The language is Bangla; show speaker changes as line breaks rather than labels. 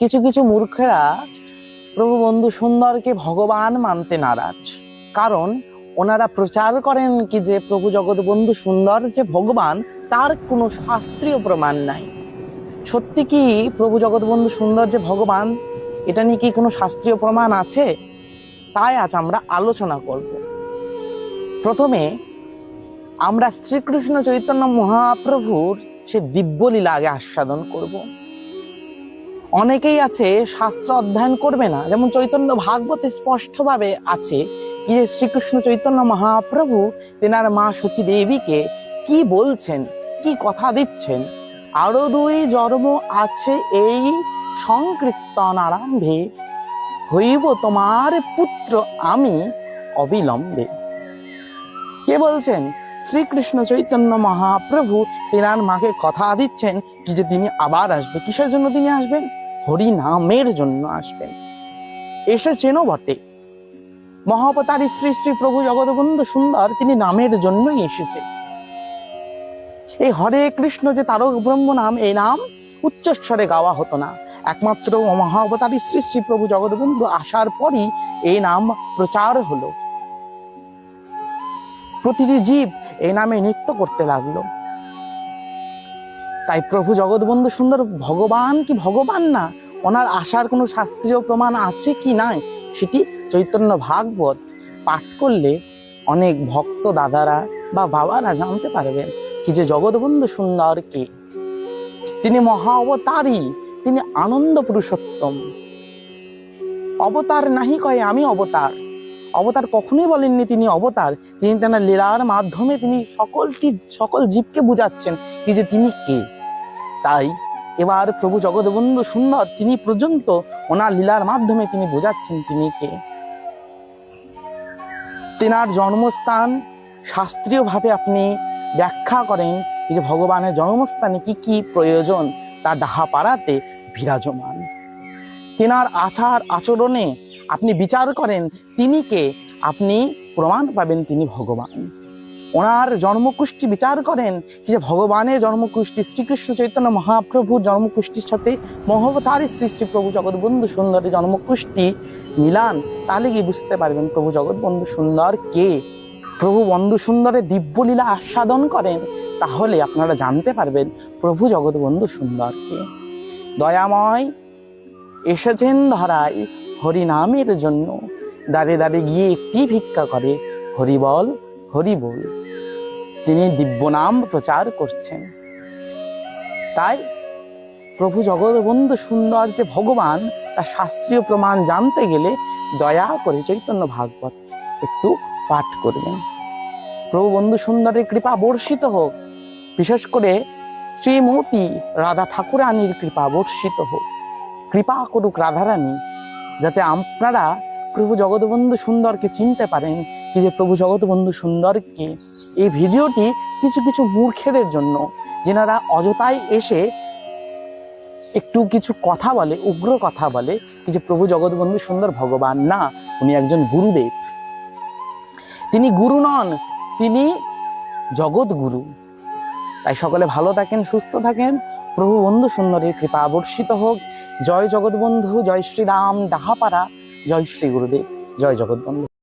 কিছু কিছু মূর্খেরা, প্রভু বন্ধু সুন্দরকে ভগবান মানতে নারাজ। কারণ ওনারা প্রচার করেন কি যে, প্রভু জগৎ বন্ধু সুন্দর যে ভগবান, তার কোনো শাস্ত্রীয় প্রমাণ নাই। সত্যি কি প্রভু জগৎ বন্ধু সুন্দর যে ভগবান, এটা নিয়ে কি কোনো শাস্ত্রীয় প্রমাণ আছে? তাই আজ আমরা আলোচনা করব। প্রথমে, আমরা শ্রীকৃষ্ণ চৈতন্য মহাপ্রভুর সে দিব্যলীলা আগে আস্বাদন করব। অনেকেই আছে শাস্ত্র অধ্যয়ন করবে না। যেমন চৈতন্য ভাগবতে স্পষ্টভাবে আছে কি যে শ্রীকৃষ্ণ চৈতন্য মহাপ্রভু, তেনার মা সচী দেবীকে কি বলছেন, কি কথা দিচ্ছেন, আরও দুই জন্ম আছে এই সংকীর্তন আরম্ভে হইব তোমার পুত্র আমি অবিলম্বে। কে বলছেন? শ্রীকৃষ্ণ চৈতন্য মহাপ্রভু, তেনার মাকে কথা দিচ্ছেন, কি যে তিনি আবার আসবে, কিসের জন্য তিনি আসবেন? হরি নামের জন্য আসবেন। এসেছেনও বটে। মহাবতার শ্রী শ্রী প্রভু জগৎবন্ধু সুন্দর, তিনি নামের জন্যই এসেছে। এই হরে কৃষ্ণ যে তারক ব্রহ্ম নাম, এই নাম উচ্চস্বরে গাওয়া হতো না। একমাত্র মহাবতার শ্রী শ্রী প্রভু জগৎবন্ধু আসার পরই এই নাম প্রচার হলো। প্রতিটি জীব এই নামে নৃত্য করতে লাগল। তাই প্রভু জগৎবন্ধু সুন্দর, ভগবান কি ভগবান না? ওনার আসার কোনো শাস্ত্রীয় প্রমাণ আছে কি নাই? সেটি চৈতন্য ভাগবত পাঠ করলে অনেক ভক্ত দাদারা বা বাবারা জানতে পারবেন কি যে জগৎবন্ধু সুন্দর কে। তিনি মহা অবতারই তিনি আনন্দ পুরুষোত্তম। অবতার নাহি কয়ে, আমি অবতার। অবতার কখনোই বলেননি তিনি অবতার। তিনি তেনার লীলার মাধ্যমে তিনি সকলটি, সকল জীবকে বুঝাচ্ছেন কি যে তিনি কে। তাই এবার প্রভু জগৎবন্ধু সুন্দর তিনি পর্যন্ত ওনার লীলার মাধ্যমে তিনি বোঝাচ্ছেন তিনি কে। তেনার জন্মস্থান শাস্ত্রীয়ভাবে আপনি ব্যাখ্যা করেন যে ভগবানের জন্মস্থানে কি কি প্রয়োজন তা ডাহা পাড়াতে বিরাজমান। তেনার আচার আচরণে আপনি বিচার করেন তিনি কে, আপনি প্রমাণ পাবেন তিনি ভগবান। ওনার জন্মকুষ্টি বিচার করেন যে ভগবানের জন্মকুষ্টি শ্রীকৃষ্ণ চৈতন্য মহাপ্রভুর জন্মকুষ্টির সাথে মহাবতারী সৃষ্টি প্রভু জগৎবন্ধু সুন্দরের জন্মকুষ্টি মিলান। তাহলে কি বুঝতে পারবেন প্রভু জগৎবন্ধু সুন্দর কে? প্রভু বন্ধু সুন্দরের দিব্যলীলা আস্বাদন করেন, তাহলে আপনারা জানতে পারবেন প্রভু জগৎবন্ধু সুন্দর কে। দয়াময় এসেছেন ধরায় হরি নামের জন্য। দাঁড়ে দাঁড়ে গিয়ে একটি ভিক্ষা করে হরি বল হরি বল। তিনি দিব্য নাম প্রচার করছেন। তাই প্রভু জগৎবন্ধু সুন্দর যে ভগবান, তার শাস্ত্রীয় প্রমাণ জানতে গেলে দয়া করে চৈতন্য ভাগবত একটু পাঠ করবেন। প্রভু বন্ধু সুন্দরের কৃপা বর্ষিত হোক। বিশেষ করে শ্রীমতী রাধা ঠাকুরানীর কৃপা বর্ষিত হোক। কৃপা করুক রাধারানী, যাতে আপনারা প্রভু জগৎবন্ধু সুন্দরকে চিনতে পারেন। কি যে প্রভু জগৎবন্ধু সুন্দরকে এই ভিডিওটি কিছু কিছু মূর্খেদের জন্য, যেনারা অযথায় এসে একটু কিছু কথা বলে, উগ্র কথা বলে, কি যে প্রভু জগৎবন্ধু সুন্দর ভগবান। না, উনি একজন গুরুদেব। তিনি গুরু নন, তিনি জগৎগুরু তাই সকলে ভালো থাকেন, সুস্থ থাকেন। প্রভু বন্ধু সুন্দরের কৃপা বর্ষিত হোক। জয় জগৎবন্ধু জয় শ্রীরাম ডাহাপাড়া, জয় শ্রী গুরুদেব, জয় জগৎবন্ধু